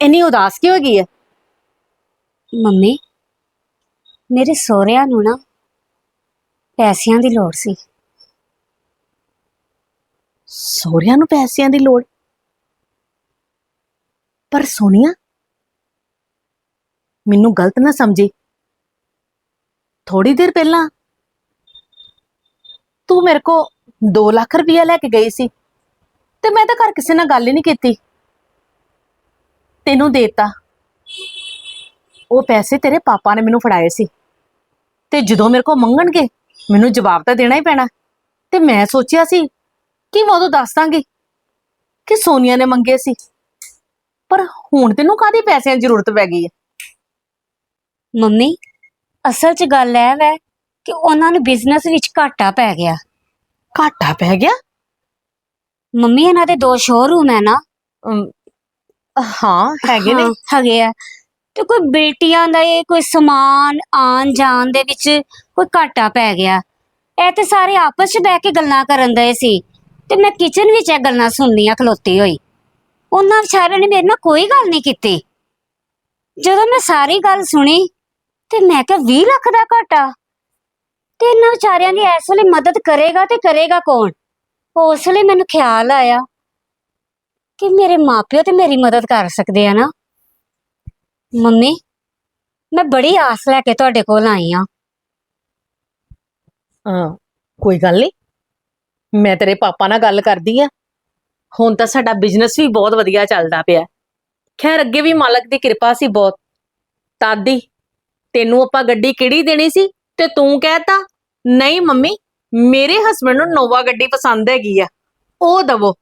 ਇੰਨੀ ਉਦਾਸ ਕਿਉਂ ਹੈਗੀ ਹੈ ਮੰਮੀ ਮੇਰੇ ਸਹੁਰਿਆਂ ਨੂੰ ਨਾ ਪੈਸਿਆਂ ਦੀ ਲੋੜ ਸੀ। ਸਹੁਰਿਆਂ ਨੂੰ ਪੈਸਿਆਂ ਦੀ ਲੋੜ? ਪਰ ਸੋਨੀਆ? ਮੈਨੂੰ ਗਲਤ ਨਾ ਸਮਝੀ। ਥੋੜੀ ਦੇਰ ਪਹਿਲਾਂ ਤੂੰ ਮੇਰੇ ਕੋ 2 ਲੱਖ ਰੁਪਇਆ ਲੈ ਕੇ ਗਈ ਸੀ ਤੇ ਮੈਂ ਤਾਂ ਘਰ ਕਿਸੇ ਨਾਲ ਗੱਲ ਹੀ ਨਹੀਂ ਕੀਤੀ। ਤੈਨੂੰ ਦੇਤਾ। ਉਹ ਪੈਸੇ ਤੇਰੇ ਪਾਪਾ ਨੇ ਮੈਨੂੰ ਫੜਾਏ ਸੀ। ਤੇ ਜਦੋਂ ਮੇਰੇ ਕੋ ਮੰਗਣਗੇ, ਮੈਨੂੰ ਜਵਾਬ ਤਾਂ ਦੇਣਾ ਹੀ ਪੈਣਾ। ਤੇ ਮੈਂ ਸੋਚਿਆ ਸੀ ਕਿ ਮੈਂ ਉਦੋਂ ਦੱਸ ਦਾਂਗੀ ਕਿ ਸੋਨੀਆ ਨੇ ਮੰਗੇ ਸੀ। ਪਰ ਹੁਣ ਤੈਨੂੰ ਕਾਦੀ ਪੈਸਿਆਂ ਦੀ ਜ਼ਰੂਰਤ ਪੈ ਗਈ ਹੈ ਮੰਮੀ ਅਸਲ 'ਚ ਗੱਲ ਇਹ ਵੈ ਕਿ ਉਹਨਾਂ ਨੂੰ ਬਿਜ਼ਨਸ ਵਿੱਚ ਘਾਟਾ ਪੈ ਗਿਆ। ਘਾਟਾ ਪੈ ਗਿਆ? ਮੰਮੀ ਇਹਨਾਂ ਦੇ ਦੋ ਸ਼ੋਰੂਮ ਹੈ ਨਾ। ਅਮ, ਹਾਂ ਹੈਗੇ ਨੇ। ਹਾਂ, ਹੈਗੇ ਆ। ਤੇ ਕੋਈ ਬੇਟੀਆਂ ਦਾ ਇਹ ਕੋਈ ਸਮਾਨ ਆਣ ਜਾਣ ਦੇ ਵਿੱਚ ਕੋਈ ਘਾਟਾ ਪੈ ਗਿਆ। ਇਹ ਤੇ ਸਾਰੇ ਆਪਸ 'ਚ ਬਹਿ ਕੇ ਗੱਲਾਂ ਕਰਨ ਦਏ ਸੀ। ਤੇ ਮੈਂ ਕਿਚਨ ਵਿੱਚ ਇਹ ਗੱਲਾਂ ਸੁਣਨੀਆਂ ਖਲੋਤੀ ਹੋਈ। ਉਹਨਾਂ ਵਿਚਾਰਿਆਂ ਨੇ ਮੇਰੇ ਨਾਲ ਕੋਈ ਗੱਲ ਨਹੀਂ ਕੀਤੀ। ਜਦੋਂ ਮੈਂ ਸਾਰੀ ਗੱਲ ਸੁਣੀ ਤੇ ਮੈਂ ਕਿਹਾ 20 ਲੱਖ ਦਾ ਘਾਟਾ। ਤੇ ਇਹਨਾਂ ਵਿਚਾਰਿਆਂ ਦੀ ਇਸ ਵੇਲੇ ਮਦਦ ਕਰੇਗਾ ਤੇ ਕਰੇਗਾ ਕੌਣ? ਉਸ ਵੇਲੇ ਮੈਨੂੰ ਖਿਆਲ ਆਇਆ ਕਿ ਮੇਰੇ ਮਾਪਿਓ ਤੇ ਮੇਰੀ ਮਦਦ ਕਰ ਸਕਦੇ ਆ ਨਾ। ਮੰਮੀ, ਮੈਂ ਬੜੀ ਆਸ ਲੈ ਕੇ ਤੁਹਾਡੇ ਕੋਲ ਆਈ ਆ ਹਾਂ, ਕੋਈ ਗੱਲ ਨਹੀਂ। ਮੈਂ ਤੇਰੇ ਪਾਪਾ ਨਾਲ ਗੱਲ ਕਰਦੀ ਆ ਹੁਣ ਤਾਂ ਸਾਡਾ ਬਿਜ਼ਨਸ ਵੀ ਬਹੁਤ ਵਧੀਆ ਚੱਲਦਾ ਪਿਆ ਖੈਰ, ਅੱਗੇ ਵੀ ਮਾਲਕ ਦੀ ਕਿਰਪਾ ਸੀ ਬਹੁਤ। ਤਾਦੀ ਤੈਨੂੰ ਆਪਾਂ ਗੱਡੀ ਕਿਹੜੀ ਦੇਣੀ ਸੀ? ਤੇ ਤੂੰ ਕਹਿਤਾ, ਨਹੀਂ ਮੰਮੀ, ਮੇਰੇ ਹਸਬੰਡ ਨੂੰ ਨੋਵਾ ਗੱਡੀ ਪਸੰਦ ਹੈਗੀ ਆ। ਉਹ ਦਵੋ,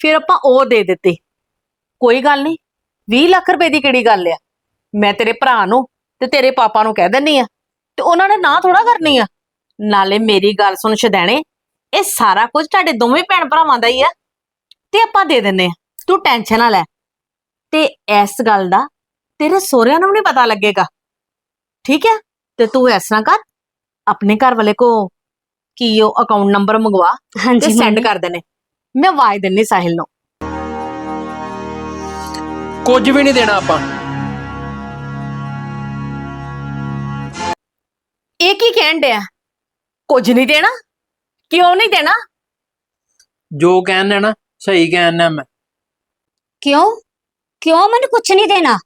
ਫਿਰ ਆਪਾਂ ਉਹ ਦੇ ਦਿੱਤੀ। ਕੋਈ ਗੱਲ ਨਹੀਂ 20 ਲੱਖ ਰੁਪਏ ਦੀ ਕਿਹੜੀ ਗੱਲ ਆ? ਮੈਂ ਤੇਰੇ ਭਰਾ ਨੂੰ ਤੇ ਤੇਰੇ ਪਾਪਾ ਨੂੰ ਕਹਿ ਦਿੰਨੀ ਆ, ਤੇ ਉਹਨਾਂ ਨੇ ਨਾ ਥੋੜਾ ਕਰਨੀ ਆ। ਨਾਲੇ ਮੇਰੀ ਗੱਲ ਸੁਣ ਛਦੈਣੇ ਇਹ ਸਾਰਾ ਕੁਝ ਤੁਹਾਡੇ ਦੋਵੇਂ ਭੈਣ ਭਰਾਵਾਂ ਦਾ ਹੀ ਆ। ਤੇ ਆਪਾਂ ਦੇ ਦਿੰਨੇ ਆ ਤੂੰ ਟੈਨਸ਼ਨ ਨਾ ਲੈ। ਤੇ ਇਸ ਗੱਲ ਦਾ ਤੇਰੇ ਸਹੁਰਿਆਂ ਨੂੰ ਵੀ ਨਹੀਂ ਪਤਾ ਲੱਗੇਗਾ। ਠੀਕ ਹੈ? ਤੇ ਤੂੰ ਇਸ ਤਰ੍ਹਾਂ ਕਰ ਆਪਣੇ ਘਰ ਵਾਲੇ ਕੋ ਕੀ ਉਹ ਅਕਾਊਂਟ ਨੰਬਰ ਮੰਗਵਾ ਤੇ ਹਾਂਜੀ ਸੈਂਡ। ਕਰ ਦੇਣੇ ਮੈਂ ਵਾਜ ਦਿੰਨੀ ਸਾਹਿਲ ਨੂੰ। ਕੁਝ ਵੀ ਨਹੀਂ ਦੇਣਾ ਆਪਾਂ। ਇਹ ਕੀ ਕਹਿਣ ਡਿਆ? ਕੁਝ ਨਹੀਂ ਦੇਣਾ? ਕਿਉਂ ਨਹੀਂ ਦੇਣਾ? ਜੋ ਕਹਿਣਾ ਨਾ ਸਹੀ ਕਹਿਣਾ ਮੈਂ। ਕਿਉਂ? ਕਿਉਂ ਮੈਨੂੰ ਕੁਝ ਨਹੀਂ ਦੇਣਾ?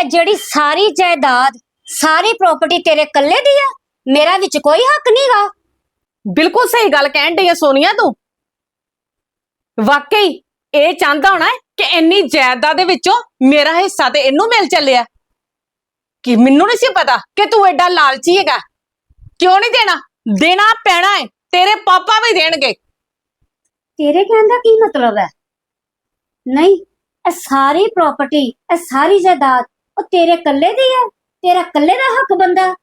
ਇਹ ਜਿਹੜੀ ਸਾਰੀ ਜਾਇਦਾਦ ਸਾਰੀ ਪ੍ਰਾਪਰਟੀ ਤੇਰੇ ਇਕੱਲੇ ਦੀ ਆ ਮੇਰਾ ਵਿੱਚ ਕੋਈ ਹੱਕ ਨਹੀਂਗਾ ਬਿਲਕੁਲ ਸਹੀ ਗੱਲ ਕਹਿਣ ਡਈ ਆ ਸੋਨੀਆ ਤੂੰ। ਵਾਕਈ ਇਹ ਚਾਹੁੰਦਾ ਹੋਣਾ ਹੈ ਕਿ ਇੰਨੀ ਜਾਇਦਾਦ ਦੇ ਵਿੱਚੋਂ ਮੇਰਾ ਹਿੱਸਾ ਤੇ ਇਹਨੂੰ ਮਿਲ ਚੱਲਿਆ। ਕਿ ਮੈਨੂੰ ਨਹੀਂ ਸੀ ਪਤਾ ਕਿ ਤੂੰ ਐਡਾ ਲਾਲਚੀ ਹੈਗਾ। ਕਿਉਂ ਨਹੀਂ ਦੇਣਾ? ਦੇਣਾ ਪੈਣਾ ਹੈ। ਤੇਰੇ ਪਾਪਾ ਵੀ ਦੇਣਗੇ। ਤੇਰੇ ਕਹਿਣ ਦਾ ਕੀ ਮਤਲਬ ਹੈ? ਨਹੀਂ, ਇਹ ਸਾਰੀ ਪ੍ਰਾਪਰਟੀ ਇਹ ਸਾਰੀ ਜਾਇਦਾਦ ਉਹ ਤੇਰੇ ਇਕੱਲੇ ਦੀ ਹੈ? ਤੇਰਾ ਇਕੱਲੇ ਦਾ ਹੱਕ ਬੰਦਾ?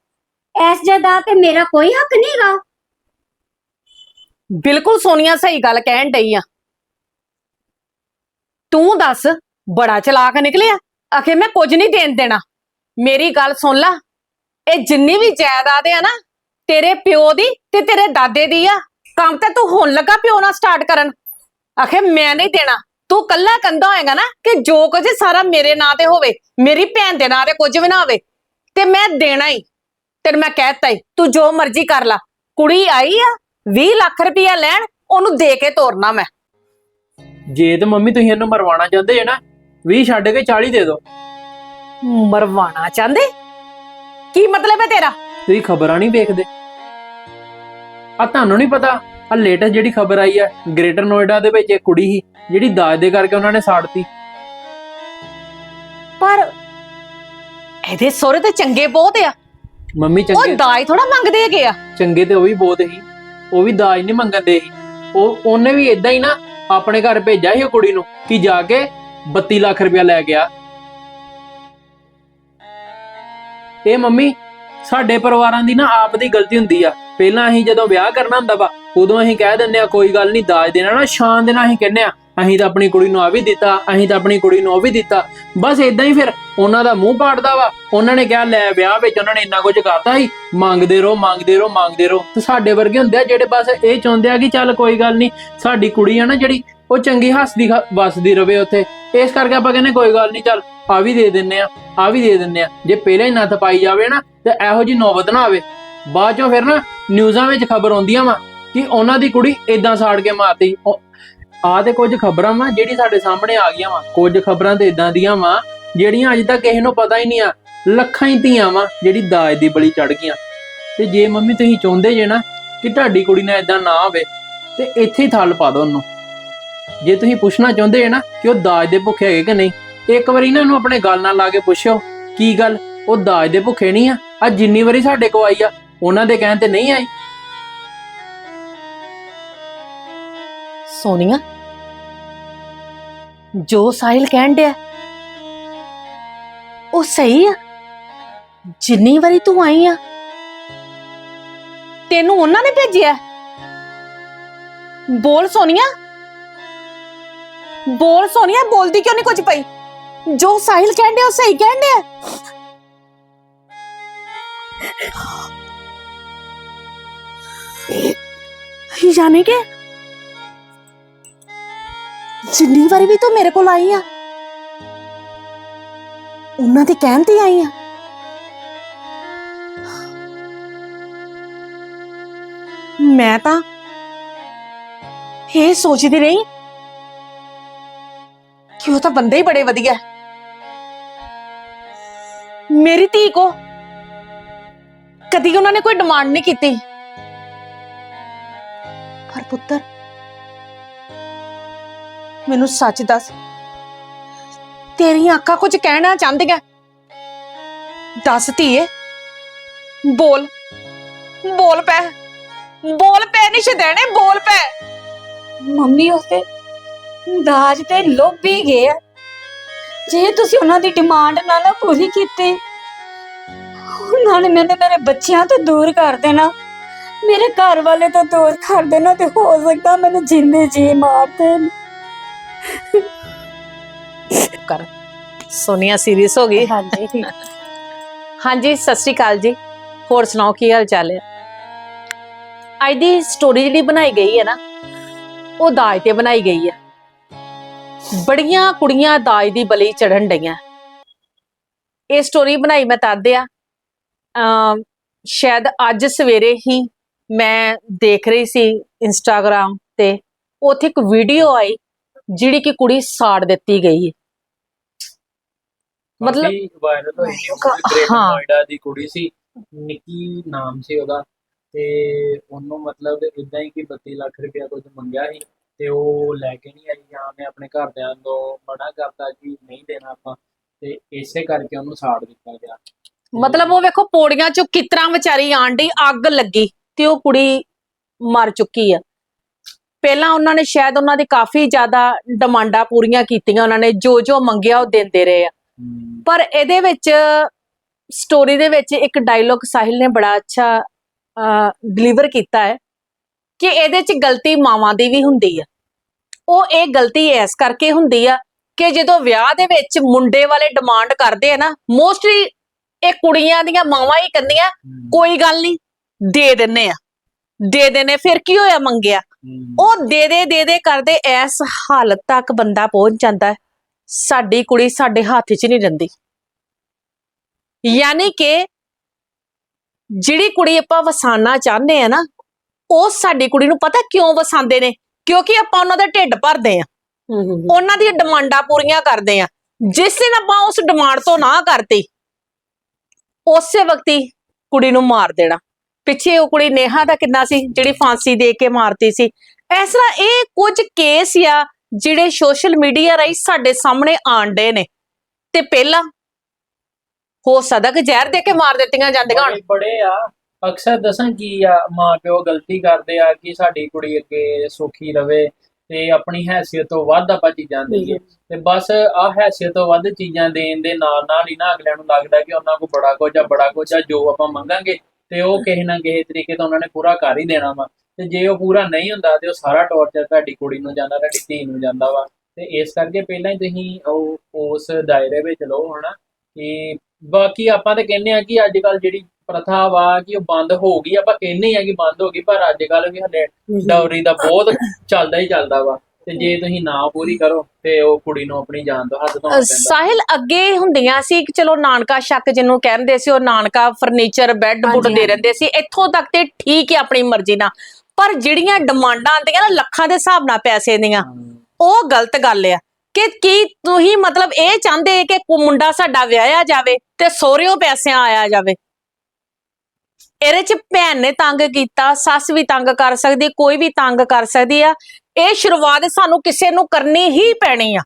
ਐਸ ਜਾਇਦਾਦ ਤੇ ਮੇਰਾ ਕੋਈ ਹੱਕ ਨਹੀਂਗਾ ਬਿਲਕੁਲ ਸੋਨੀਆ, ਸਹੀ ਗੱਲ ਕਹਿਣ ਡਈ ਆ। ਤੂੰ ਦੱਸ, ਬੜਾ ਚਲਾਕ ਨਿਕਲਿਆ। ਆਖੇ ਮੈਂ ਕੁਝ ਨਹੀਂ ਦੇਣ ਦੇਣਾ। ਮੇਰੀ ਗੱਲ ਸੁਣ ਲਾ। ਇਹ ਜਿੰਨੀ ਵੀ ਜਾਇਦਾਦ ਆ ਨਾ, ਤੇਰੇ ਪਿਓ ਦੀ ਤੇ ਤੇਰੇ ਦਾਦੇ ਦੀ ਆ। ਕੰਮ ਤੇ ਤੂੰ ਹੁਣ ਲੱਗਾ ਪਿਓ ਨਾਲ ਸਟਾਰਟ ਕਰਨ। ਆਖੇ ਮੈਂ ਨਹੀਂ ਦੇਣਾ। ਤੂੰ ਕੱਲਾ ਕੰਦਾ ਹੋਏਗਾ ਨਾ ਕਿ ਜੋ ਕੁਝ ਸਾਰਾ ਮੇਰੇ ਨਾਂ ਤੇ ਹੋਵੇ ਮੇਰੀ ਭੈਣ ਦੇ ਨਾਂ ਤੇ ਕੁਝ ਵੀ ਨਾ ਹੋਵੇ ਤੇ ਮੈਂ ਦੇਣਾ ਹੀ ਤੈਨੂੰ ਮੈਂ ਕਹਿਤਾ ਹੀ ਤੂੰ ਜੋ ਮਰਜ਼ੀ ਕਰ ਲੈ। ਕੁੜੀ ਆਈ ਆ 20 ਲੱਖ ਰੁਪਇਆ ਲੈਣ ਉਹਨੂੰ ਦੇ ਕੇ ਤੋਰਨਾ ਮੈਂ। ਜੇ ਤੇ ਮੰਮੀ ਤੁਸੀਂ ਇਹਨੂੰ ਮਰਵਾਉਣਾ ਚਾਹੁੰਦੇ ਜੇ ਨਾ 20 ਛੱਡ ਕੇ 40 ਦੇ ਦਿਓ। ਮਰਵਾਣਾ ਚਾਹੁੰਦੇ? ਕੀ ਮਤਲਬ ਹੈ ਤੇਰਾ? ਤੁਸੀਂ ਖਬਰਾਂ ਨਹੀਂ ਵੇਖਦੇ। ਆ ਤੁਹਾਨੂੰ ਨਹੀਂ ਪਤਾ ਆ ਲੇਟੈਸਟ ਜਿਹੜੀ ਖਬਰ ਆਈ ਆ ਗ੍ਰੇਟਰ ਨੋਇਡਾ ਦੇ ਵਿੱਚ ਇੱਕ ਕੁੜੀ ਸੀ ਜਿਹੜੀ ਦਾਜ ਦੇ ਕਰਕੇ ਉਹਨਾਂ ਨੇ ਸਾੜਤੀ। ਪਰ ਇਹਦੇ ਸਹੁਰੇ ਤੇ ਚੰਗੇ ਬਹੁਤ ਆ। ਮੰਮੀ ਉਹ ਚੰਗੇ ਦਾਜ ਥੋੜਾ ਮੰਗਦੇ ਹੈਗੇ ਆ। ਚੰਗੇ ਤੇ ਉਹ ਵੀ ਬਹੁਤ ਸੀ ਉਹ ਵੀ ਦਾਜ ਨਹੀਂ ਮੰਗਦੇ ਸੀ। ਉਹ ਉਹਨੇ ਵੀ ਇਦਾਂ ਹੀ ਨਾ ਆਪਣੇ ਘਰ ਭੇਜਿਆ ਸੀ ਉਹ ਕੁੜੀ ਨੂੰ ਕਿ ਜਾ ਕੇ 32 ਲੱਖ ਰੁਪਇਆ ਲੈ ਗਿਆ। ਇਹ ਮੰਮੀ ਸਾਡੇ ਪਰਿਵਾਰਾਂ ਦੀ ਨਾ ਆਪ ਦੀ ਗਲਤੀ ਹੁੰਦੀ ਆ। ਪਹਿਲਾਂ ਅਸੀਂ ਜਦੋਂ ਵਿਆਹ ਕਰਨਾ ਹੁੰਦਾ ਵਾ, ਉਦੋਂ ਅਸੀਂ ਕਹਿ ਦਿੰਦੇ ਆ, ਕੋਈ ਗੱਲ ਨਹੀਂ, ਦਾਜ ਦੇਣਾ ਨਾ, ਸ਼ਾਨ ਦੇ ਅਸੀਂ ਕਹਿੰਦੇ ਆ। ਅਸੀਂ ਤਾਂ ਆਪਣੀ ਕੁੜੀ ਨੂੰ ਆ ਵੀ ਦਿੱਤਾ, ਅਸੀਂ ਤਾਂ ਆਪਣੀ ਕੁੜੀ ਨੂੰ ਉਹ ਵੀ ਦਿੱਤਾ। ਬਸ ਇਦਾਂ ਹੀ ਫਿਰ ਉਹਨਾਂ ਦਾ ਮੂੰਹ ਪਾੜਦਾ ਵਾ। ਉਹਨਾਂ ਨੇ ਕਿਹਾ, ਲੈ ਵਿਆਹ ਵਿੱਚ ਉਹਨਾਂ ਨੇ ਇੰਨਾ ਕੁਝ ਕਰਤਾ ਸੀ, ਮੰਗਦੇ ਰਹੋ ਮੰਗਦੇ ਰਹੋ ਮੰਗਦੇ ਰਹੋ। ਤੇ ਸਾਡੇ ਵਰਗੇ ਹੁੰਦੇ ਆ ਜਿਹੜੇ ਬਸ ਇਹ ਚਾਹੁੰਦੇ ਆ ਕਿ ਚੱਲ ਕੋਈ ਗੱਲ ਨਹੀਂ, ਸਾਡੀ ਕੁੜੀ ਆ ਨਾ ਜਿਹੜੀ, ਉਹ ਚੰਗੀ ਹੱਸਦੀ ਵੱਸਦੀ ਰਵੇ ਉੱਥੇ। ਇਸ ਕਰਕੇ ਆਪਾਂ ਕਹਿੰਦੇ, ਕੋਈ ਗੱਲ ਨਹੀਂ, ਚੱਲ ਆ ਵੀ ਦੇ ਦਿੰਨੇ ਆ ਆ ਵੀ ਦੇ ਦਿੰਨੇ ਆ। ਜੇ ਪਹਿਲਾਂ ਹੀ ਨੱਥ ਪਾਈ ਜਾਵੇ ਨਾ, ਤੇ ਇਹੋ ਜੀ ਨੌਬਤ ਨਾ ਆਵੇ। ਬਾਅਦ ਚੋਂ ਫਿਰ ਨਾ ਨਿਊਜ਼ਾਂ ਵਿੱਚ ਖਬਰ ਆਉਂਦੀਆਂ ਵਾ ਕਿ ਉਹਨਾਂ ਦੀ ਕੁੜੀ ਇਦਾਂ ਸਾੜ ਕੇ ਮਾਰਤੀ। ਆ ਤੇ ਕੁਝ ਖਬਰਾਂ ਵਾ ਜਿਹੜੀ ਸਾਡੇ ਸਾਹਮਣੇ ਆ ਗਈਆਂ ਵਾ। ਕੁਝ ਖਬਰਾਂ ਤੇ ਇਦਾਂ ਦੀਆਂ ਵਾ ਜਿਹੜੀਆਂ ਅਜੇ ਤੱਕ ਕਿਸੇ ਨੂੰ ਪਤਾ ਹੀ ਨਹੀਂ ਆ। ਲੱਖਾਂ ਹੀ ਧੀਆਂ ਵਾ ਜਿਹੜੀ ਦਾਜ ਦੀ ਬਲੀ ਚੜ ਗਈਆਂ। ਤੇ ਜੇ ਮੰਮੀ ਤੁਸੀਂ ਚਾਹੁੰਦੇ ਜੇ ਨਾ ਕਿ ਤੁਹਾਡੀ ਕੁੜੀ ਨਾਲ ਇਦਾਂ ਨਾ ਹੋਵੇ, ਤੇ ਇੱਥੇ ਹੀ ਥੱਲ ਪਾ ਦਿਓ ਉਹਨੂੰ। ਜੇ ਤੁਸੀਂ ਪੁੱਛਣਾ ਚਾਹੁੰਦੇ ਜੇ ਨਾ ਕਿ ਉਹ ਦਾਜ ਦੇ ਭੁੱਖੇ ਹੈਗੇ ਕਿ ਨਹੀਂ, ਇੱਕ ਵਾਰੀ ਨਾ ਇਹਨੂੰ ਆਪਣੇ ਗੱਲ ਨਾਲ ਲਾ ਕੇ ਪੁੱਛਿਓ, ਕੀ ਗੱਲ? ਉਹ ਦਾਜ ਦੇ ਭੁੱਖੇ ਨਹੀਂ ਆ। ਆ ਜਿੰਨੀ ਵਾਰੀ ਸਾਡੇ ਕੋ ਆਈ ਆ ਉਹਨਾਂ ਦੇ ਕਹਿਣ ਤੇ ਨਹੀਂ ਆਈ? ਸੋਨੀਆ, ਜੋ ਸਾਹਿਲ ਕਹਿਣ ਡਿਆ, ਉਹ ਸਹੀ ਆ। ਜਿੰਨੀ ਵਾਰੀ ਤੂੰ ਆਈ ਆ, ਤੈਨੂੰ ਉਹਨਾਂ ਨੇ ਭੇਜਿਆ। ਬੋਲ ਸੋਨੀਆ ਬੋਲ ਸੋਨੀਆ, ਬੋਲਦੀ ਕਿਉਂ ਨਹੀਂ ਕੁਝ ਪਈ? ਜੋ ਸਾਹਿਲ ਕਹਿੰਦੇ ਉਹ ਸਹੀ ਕਹਿੰਦੇ ਆ ਯਾਨੀ ਕਿ ਜਿੰਨੀ ਵਾਰੀ ਵੀ ਤੂੰ ਮੇਰੇ ਕੋਲ ਆਈ ਆ ਉਹਨਾਂ ਦੇ ਕਹਿਣ ਤੇ ਆਈ ਆ ਮੈਂ ਤਾਂ ਇਹ ਸੋਚਦੀ ਰਹੀ ਕਿ ਉਹ ਤਾਂ ਬੰਦੇ ਹੀ ਬੜੇ ਵਧੀਆ ਹੈ। ਮੇਰੀ ਧੀ ਕੋ ਕਦੀ ਉਹਨਾਂ ਨੇ ਕੋਈ ਡਿਮਾਂਡ ਨਹੀਂ ਕੀਤੀ ਪਰ ਪੁੱਤਰ। ਮੈਨੂੰ ਸੱਚ ਦੱਸ, ਤੇਰੀਆਂ ਅੱਖਾਂ ਕੁਝ ਕਹਿਣਾ ਚਾਹੁੰਦੀਆਂ। ਦੱਸ ਧੀਏ, ਬੋਲ ਬੋਲ ਪੈ ਬੋਲ ਪੈ, ਨਹੀਂ ਛਦੈਣੇ, ਬੋਲ ਪੈ। ਮੰਮੀ ਉਸੇ ਦਾਜ ਤੇ ਲੋਭੀ ਗਏ ਆ। ਜੇ ਤੁਸੀਂ ਉਹਨਾਂ ਦੀ ਡਿਮਾਂਡ ਨਾ ਨਾ ਪੂਰੀ ਕੀਤੀ, ਉਹਨਾਂ ਨੇ ਮੈਨੂੰ ਮੇਰੇ ਬੱਚਿਆਂ ਤੋਂ ਦੂਰ ਕਰ ਦੇਣਾ। ਮੇਰੇ ਘਰ ਵਾਲੇ ਤੋਂ ਦੂਰ ਕਰ ਦੇਣਾ ਤੇ ਹੋ ਸਕਦਾ ਮੈਨੂੰ ਜਿੰਦੇ ਜੀ ਮਾਰ ਦੇਣ। ਕਰ। ਸੋਨੀਆ ਸੀਰੀਅਸ ਹੋ ਗਈ। ਹਾਂਜੀ। ਹਾਂਜੀ ਸਤਿ ਸ਼੍ਰੀ ਅਕਾਲ ਜੀ। ਹੋਰ ਸੁਣਾਓ ਕੀ ਹਾਲ ਚਾਲ ਹੈ? ਅੱਜ ਦੀ ਸਟੋਰੀ ਜਿਹੜੀ ਬਣਾਈ ਗਈ ਹੈ ਨਾ ਉਹ ਦਾਜ ਤੇ ਬਣਾਈ ਗਈ ਹੈ। ਬੜੀਆਂ ਕੁੜੀਆਂ ਦਾਜ ਦੀ ਬਲੀ ਚੜਨ ਡਈਆਂ। ਇਹ ਸਟੋਰੀ ਬਣਾਈ ਮੈਂ ਤਦ ਆ। ਸ਼ਾਇਦ ਅੱਜ ਸਵੇਰੇ ਹੀ ਮੈਂ ਦੇਖ ਰਹੀ ਸੀ ਇੰਸਟਾਗ੍ਰam ਤੇ ਉੱਥੇ ਇੱਕ ਵੀਡੀਓ ਆਈ ਜਿਹੜੀ ਕਿ ਕੁੜੀ ਸਾੜ ਦਿੱਤੀ ਗਈ ਹੈ ਮਤਲਬ- ਵਾਇਰਲ ਹੋਈ ਸੀ। ਗ੍ਰੇਟ। ਨੋਇਡਾ ਦੀ ਕੁੜੀ ਸੀ ਨਿੱਕੀ ਨਾਮ ਸੀ ਉਹਦਾ ਤੇ ਉਹਨੂੰ ਮਤਲਬ ਇਦਾਂ ਹੀ ਕਿ 32 ਲੱਖ ਰੁਪਇਆ ਕੁਝ ਮੰਗਿਆ ਸੀ ਤੇ ਉਹ ਲੈ ਕੇ ਨਹੀਂ ਆਈ ਜਾਂ ਉਹਨੇ ਆਪਣੇ ਘਰਦਿਆਂ ਤੋਂ ਮਨਾ ਕਰਤਾ ਕਿ ਨਹੀਂ ਦੇਣਾ ਆਪਾਂ ਤੇ ਇਸੇ ਕਰਕੇ ਉਹਨੂੰ ਸਾੜ ਦਿੱਤਾ ਗਿਆ ਮਤਲਬ ਉਹ ਵੇਖੋ ਪੌੜੀਆਂ ਚੋਂ ਕਿਤਰਾ ਵਿਚਾਰੀ ਆਂਡੀ ਅੱਗ ਲੱਗੀ ਤੇ ਉਹ ਕੁੜੀ ਮਰ ਚੁੱਕੀ ਆ। ਪਹਿਲਾਂ ਉਹਨਾਂ ਨੇ ਸ਼ਾਇਦ ਉਹਨਾਂ ਦੀ ਕਾਫੀ ਜ਼ਿਆਦਾ ਡਿਮਾਂਡਾਂ ਪੂਰੀਆਂ ਕੀਤੀਆਂ ਉਹਨਾਂ ਨੇ ਜੋ ਜੋ ਮੰਗਿਆ ਉਹ ਦਿੰਦੇ ਰਹੇ ਆ। ਪਰ ਇਹਦੇ ਵਿੱਚ ਸਟੋਰੀ ਦੇ ਵਿੱਚ ਇੱਕ ਡਾਇਲੋਗ ਸਾਹਿਲ ਨੇ ਬੜਾ ਅੱਛਾ ਡਿਲੀਵਰ ਕੀਤਾ ਹੈ ਕਿ ਇਹਦੇ 'ਚ ਗਲਤੀ ਮਾਵਾਂ ਦੀ ਵੀ ਹੁੰਦੀ ਆ। ਉਹ ਇਹ ਗਲਤੀ ਇਸ ਕਰਕੇ ਹੁੰਦੀ ਆ ਕਿ ਜਦੋਂ ਵਿਆਹ ਦੇ ਵਿੱਚ ਮੁੰਡੇ ਵਾਲੇ ਡਿਮਾਂਡ ਕਰਦੇ ਆ ਨਾ ਮੋਸਟਲੀ ਇਹ ਕੁੜੀਆਂ ਦੀਆਂ ਮਾਵਾਂ ਹੀ ਕਹਿੰਦੀਆਂ ਹਮ, ਕੋਈ ਗੱਲ ਨਹੀਂ ਦੇ ਦਿੰਨੇ ਆ। ਦੇ ਦੇਨੇ ਫਿਰ ਕੀ ਹੋਇਆ ਮੰਗਿਆ? ਉਹ ਦੇ ਦੇ ਦੇ ਦੇ ਕਰਦੇ ਐਸ ਹਾਲਤ ਤੱਕ ਬੰਦਾ ਪਹੁੰਚ ਜਾਂਦਾ ਸਾਡੀ ਕੁੜੀ ਸਾਡੇ ਹੱਥ 'ਚ ਨਹੀਂ ਰਹਿੰਦੀ। ਯਾਨੀ ਕਿ ਜਿਹੜੀ ਕੁੜੀ ਆਪਾਂ ਵਸਾਣਾ ਚਾਹੁੰਦੇ ਆ ਨਾ ਉਹ ਸਾਡੀ ਕੁੜੀ ਨੂੰ ਪਤਾ ਕਿਉਂ ਵਸਾਉਂਦੇ ਨੇ? ਕਿਉਂਕਿ ਆਪਾਂ ਉਹਨਾਂ ਦਾ ਢਿੱਡ ਭਰਦੇ ਆ। ਉਹਨਾਂ ਦੀਆਂ ਡਿਮਾਂਡਾਂ ਪੂਰੀਆਂ ਕਰਦੇ ਆ। ਜਿਸ ਦਿਨ ਆਪਾਂ ਉਸ ਡਿਮਾਂਡ ਤੋਂ ਨਾ ਕਰਤੀ ਉਸੇ ਵਕਤ ਹੀ ਕੁੜੀ ਨੂੰ ਮਾਰ ਦੇਣਾ। ਪਿੱਛੇ ਉਹ ਕੁੜੀ ਨੇਹਾ ਦਾ ਕਿੰਨਾ ਸੀ ਜਿਹੜੀ ਫਾਂਸੀ ਦੇ ਕੇ ਮਾਰਤੀ ਸੀ। ਇਸ ਤਰ੍ਹਾਂ ਇਹ ਕੁਝ ਕੇਸ ਆ ਜਿਹੜੇ ਸੋਸ਼ਲ ਮੀਡੀਆ ਰਾਹੀਂ ਸਾਡੇ ਸਾਹਮਣੇ ਆਂਡੇ ਨੇ। ਤੇ ਪਹਿਲਾਂ ਹੋ ਸਕਦਾ ਕਿ ਜ਼ਹਿਰ ਦੇ ਕੇ ਮਾਰ ਦਿੱਤੀਆਂ ਜਾਂਦੀਆਂ ਹੁਣ। ਬੜੇ ਬੜੇ ਆ। ਅਕਸਰ ਦੱਸਾਂ ਕੀ ਆ ਮਾਂ ਪਿਓ ਗਲਤੀ ਕਰਦੇ ਆ ਕਿ ਸਾਡੀ ਕੁੜੀ ਅੱਗੇ ਸੁਖੀ ਰਵੇ ਤੇ ਆਪਣੀ ਹੈਸੀਅਤ ਤੋਂ ਵੱਧ ਆਪਾਂ ਚੀਜ਼ਾਂ ਦੇਈਏ। ਤੇ ਬਸ ਆ ਹੈਸੀਅਤ ਤੋਂ ਵੱਧ ਚੀਜ਼ਾਂ ਦੇਣ ਦੇ ਨਾਲ ਨਾਲ ਹੀ ਨਾ ਅਗਲਿਆਂ ਨੂੰ ਲੱਗਦਾ ਕਿ ਉਹਨਾਂ ਕੋਲ ਬੜਾ ਕੁਝ ਆ ਬੜਾ ਕੁਝ ਆ ਜੋ ਆਪਾਂ ਮੰਗਾਂਗੇ ਤੇ ਉਹ ਕਿਸੇ ਨਾ ਕਿਸੇ ਤਰੀਕੇ ਤੋਂ ਉਹਨਾਂ ਨੇ ਪੂਰਾ ਕਰ ਹੀ ਦੇਣਾ ਵਾ। ਤੇ ਜੇ ਉਹ ਪੂਰਾ ਨਹੀਂ ਹੁੰਦਾ ਤੇ ਉਹ ਸਾਰਾ ਟੌਰਚਰ ਤੁਹਾਡੀ ਕੁੜੀ ਨੂੰ ਜਾਂਦਾ ਤੁਹਾਡੀ ਧੀ ਨੂੰ ਜਾਂਦਾ ਵਾ। ਤੇ ਇਸ ਕਰਕੇ ਪਹਿਲਾਂ ਹੀ ਤੁਸੀਂ ਉਹ ਉਸ ਦਾਇਰੇ ਵਿੱਚ ਲਓ ਹਨਾ ਕਿ ਬਾਕੀ ਆਪਾਂ ਤਾਂ ਕਹਿੰਦੇ ਆ ਕਿ ਅੱਜ ਕੱਲ ਜਿਹੜੀ ਪ੍ਰਥਾ ਵਾ ਕਿ ਉਹ ਬੰਦ ਹੋ ਗਈ ਆਪਾਂ ਕਹਿੰਦੇ ਆ ਕਿ ਬੰਦ ਹੋ ਗਈ ਪਰ ਅੱਜ ਕੱਲ ਵੀ ਹਲੇ ਡੌਰੀ ਦਾ ਬਹੁਤ ਚੱਲਦਾ ਹੀ ਚੱਲਦਾ ਵਾ। ਤੇ ਜੇ ਤੁਸੀਂ ਨਾ ਪੂਰੀ ਕਰੋ ਤੇ ਉਹ ਕੁੜੀ ਨੂੰ ਆਪਣੀ ਜਾਨ ਤੋਂ ਹੱਥ ਧੋਣਾ ਪੈਂਦਾ। ਸਾਹਿਲ ਅੱਗੇ ਹੁੰਦੀਆਂ ਸੀ ਕਿ ਚਲੋ ਨਾਨਕਾ ਸ਼ੱਕ ਜਿਹਨੂੰ ਕਹਿੰਦੇ ਸੀ ਉਹ ਨਾਨਕਾ ਫਰਨੀਚਰ ਬੈੱਡ ਬੁੱਡ ਦੇ। ਰਹਿੰਦੇ ਸੀ ਇੱਥੋਂ ਤੱਕ ਤੇ ਠੀਕ ਹੈ ਆਪਣੀ ਮਰਜ਼ੀ ਨਾਲ। ਪਰ ਜਿਹੜੀਆਂ ਡਿਮਾਂਡਾਂ ਆਉਂਦੀਆਂ ਨਾ ਲੱਖਾਂ ਦੇ ਹਿਸਾਬ ਨਾਲ ਪੈਸੇ ਦੀਆਂ ਉਹ ਗਲਤ ਗੱਲ ਆ। ਕਿ ਕੀ ਤੁਸੀਂ ਮਤਲਬ ਇਹ ਚਾਹੁੰਦੇ ਕਿ ਕੋ ਮੁੰਡਾ ਸਾਡਾ ਵਿਆਹਿਆ ਜਾਵੇ ਤੇ ਸਹੁਰਿਓ ਪੈਸਿਆਂ ਆਇਆ ਜਾਵੇ? ਇਹਦੇ ਚ ਭੈਣ ਨੇ ਤੰਗ ਕੀਤਾ ਸੱਸ ਵੀ ਤੰਗ ਕਰ ਸਕਦੀ ਕੋਈ ਵੀ ਤੰਗ ਕਰ ਸਕਦੀ ਆ। ਇਹ ਸ਼ੁਰੂਆਤ ਸਾਨੂੰ ਕਿਸੇ ਨੂੰ ਕਰਨੀ ਹੀ ਪੈਣੀ ਆ।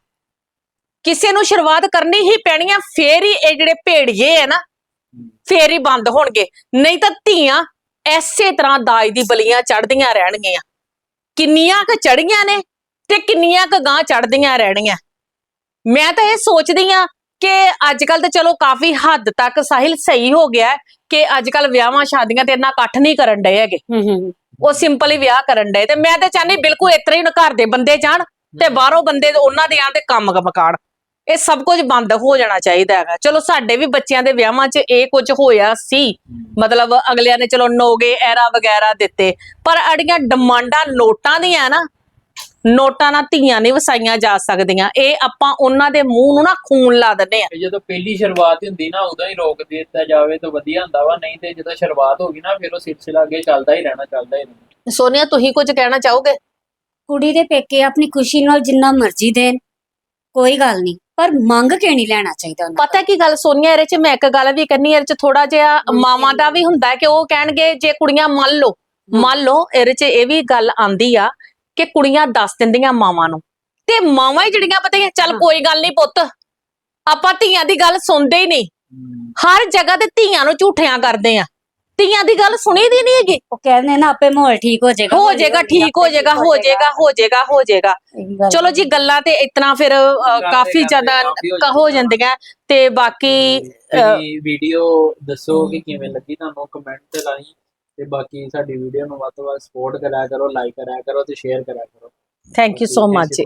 ਕਿਸੇ ਨੂੰ ਸ਼ੁਰੂਆਤ ਕਰਨੀ ਹੀ ਪੈਣੀ ਆ, ਫੇਰ ਹੀ ਇਹ ਜਿਹੜੇ ਭੇੜੀਏ ਆ ਨਾ, ਫੇਰ ਹੀ ਬੰਦ ਹੋਣਗੇ। ਨਹੀਂ ਤਾਂ ਧੀਆਂ ਐਸੇ ਤਰ੍ਹਾਂ ਦਾਜ ਦੀ ਬਲੀਆਂ ਚੜਦੀਆਂ ਰਹਿਣਗੀਆਂ। ਕਿੰਨੀਆਂ ਕੁ ਚੜੀਆਂ ਨੇ ਤੇ ਕਿੰਨੀਆਂ ਕੁ ਗਾਂ ਚੜਦੀਆਂ ਰਹਿਣੀਆਂ ਮੈਂ ਤਾਂ ਇਹ ਸੋਚਦੀ ਆ ਕਿ ਅੱਜ ਕੱਲ ਤਾਂ ਚਲੋ ਕਾਫੀ ਹੱਦ ਤੱਕ ਸਾਹਿਲ ਸਹੀ ਹੋ ਗਿਆ ਕਿ ਅੱਜ ਕੱਲ ਵਿਆਹਾਂ ਸ਼ਾਦੀਆਂ ਤੇ ਇੰਨਾ ਇਕੱਠ ਨਹੀਂ ਕਰਨ ਡਏ ਹੈਗੇ। ਉਹ ਸਿੰਪਲ ਹੀ ਵਿਆਹ ਕਰਨ ਡਏ ਤੇ ਮੈਂ ਤਾਂ ਚਾਹਨੀ ਬਿਲਕੁਲ ਇਤਰਾ ਹੀ ਨਾ ਘਰ ਦੇ ਬੰਦੇ ਜਾਣ ਤੇ ਬਾਹਰੋਂ ਬੰਦੇ ਉਹਨਾਂ ਦੇ ਆਣ ਤੇ ਕੰਮ ਮਕਾਣ ਇਹ ਸਭ ਕੁਝ ਬੰਦ ਹੋ ਜਾਣਾ ਚਾਹੀਦਾ ਹੈਗਾ। ਚਲੋ ਸਾਡੇ ਵੀ ਬੱਚਿਆਂ ਦੇ ਵਿਆਹਾਂ 'ਚ ਇਹ ਕੁਝ ਹੋਇਆ ਸੀ। ਮਤਲਬ ਅਗਲਿਆਂ ਨੇ ਚਲੋ ਨੋਗੇ ਐਰਾ ਵਗੈਰਾ ਦਿੱਤੇ। ਪਰ ਅੜੀਆਂ ਡਿਮਾਂਡਾਂ ਨੋਟਾਂ ਦੀਆਂ ਨਾ ਨੋਟਾਂ ਨਾਲ ਧੀਆਂ ਨਹੀਂ ਵਸਾਈਆਂ ਜਾ ਸਕਦੀਆਂ। ਇਹ ਆਪਾਂ ਉਹਨਾਂ ਦੇ ਮੂੰਹ ਨੂੰ ਨਾ ਖੂਨ ਲਾ ਦਿੰਦੇ ਆ। ਜਦੋਂ ਪਹਿਲੀ ਸ਼ੁਰੂਆਤ ਹੀ ਹੁੰਦੀ ਨਾ ਉਦੋਂ ਹੀ ਰੋਕ ਦਿੱਤਾ ਜਾਵੇ ਤਾਂ ਵਧੀਆ ਹੁੰਦਾ ਵਾ ਨਹੀਂ ਤੇ ਜਦੋਂ ਸ਼ੁਰੂਆਤ ਹੋ ਗਈ ਨਾ ਫਿਰ ਉਹ ਸਿਲਸਿਲਾ ਅੱਗੇ ਚੱਲਦਾ ਹੀ ਰਹਿਣਾ ਚੱਲਦਾ ਹੀ ਰਹਿਣਾ। ਸੋਨੀਆ ਤੁਸੀਂ ਕੁਝ ਕਹਿਣਾ ਚਾਹੋਗੇ? ਕੁੜੀ ਦੇ ਪੇਕੇ ਆਪਣੀ ਖੁਸ਼ੀ ਨਾਲ ਜਿੰਨਾ ਮਰਜ਼ੀ ਦੇਣ ਕੋਈ ਗੱਲ ਨਹੀਂ। ਪਰ ਮੰਗ ਕੇ ਨਹੀਂ ਲੈਣਾ ਚਾਹੀਦਾ ਉਹਨਾਂ ਪਤਾ ਕੀ ਗੱਲ ਸੋਨੀਆ ਇਹਦੇ ਚ ਮੈਂ ਇੱਕ ਗੱਲ ਵੀ ਕਰਨੀ ਇਹਦੇ ਚ ਥੋੜਾ ਜਿਹਾ ਮਾਵਾਂ ਦਾ ਵੀ ਹੁੰਦਾ ਕਿ ਉਹ ਕਹਿਣਗੇ ਜੇ ਕੁੜੀਆਂ ਮੰਨ ਲਓ ਮੰਨ ਲਓ ਇਹਦੇ ਚ ਇਹ ਵੀ ਗੱਲ ਆਂਦੀ ਆ ਕਿ ਕੁੜੀਆਂ ਦੱਸ ਦਿੰਦੀਆਂ ਮਾਵਾਂ ਨੂੰ। ਤੇ ਮਾਵਾਂ ਹੀ ਜਿਹੜੀਆਂ ਪਤਾ ਹੀ ਚੱਲ। ਕੋਈ ਗੱਲ ਨਹੀਂ ਪੁੱਤ ਆਪਾਂ ਧੀਆਂ ਦੀ ਗੱਲ ਸੁਣਦੇ ਹੀ ਨਹੀਂ ਹਰ ਜਗ੍ਹਾ ਤੇ ਧੀਆਂ ਨੂੰ ਝੂਠਿਆਂ ਕਰਦੇ ਆ। ਧੀਆਂ ਦੀ ਗੱਲ ਸੁਣੀ ਦੀ ਨਹੀਂ ਹੈਗੀ। ਉਹ ਕਹਿੰਦੇ ਨਾ ਆਪੇ ਮਾਹੌਲ ਠੀਕ ਹੋ ਜਾਏਗਾ ਹੋ ਜਾਏਗਾ ਠੀਕ ਹੋ ਜਾਏਗਾ ਹੋ ਜਾਏਗਾ। ਹੋ ਜਾਏਗਾ ਹੋ ਜਾਏਗਾ। ਚਲੋ ਜੀ ਗੱਲਾਂ ਤੇ ਇਤਨਾ ਫਿਰ ਕਾਫੀ ਜ਼ਿਆਦਾ ਹੋ ਜਾਂਦੀਆਂ। ਤੇ ਬਾਕੀ ਵੀਡੀਓ ਦੱਸੋ ਕਿ ਕਿਵੇਂ ਲੱਗੀ ਤੁਹਾਨੂੰ ਕਮੈਂਟ ਤੇ ਲਾਈ। ਤੇ ਬਾਕੀ ਸਾਡੀ ਵੀਡੀਓ ਨੂੰ ਵੱਧ ਤੋਂ ਵੱਧ ਸਪੋਰਟ ਕਰਿਆ ਕਰੋ ਲਾਈਕ ਕਰਿਆ ਕਰੋ ਤੇ ਸ਼ੇਅਰ ਕਰਿਆ ਕਰੋ ਥੈਂਕ ਯੂ ਸੋ ਮਚ.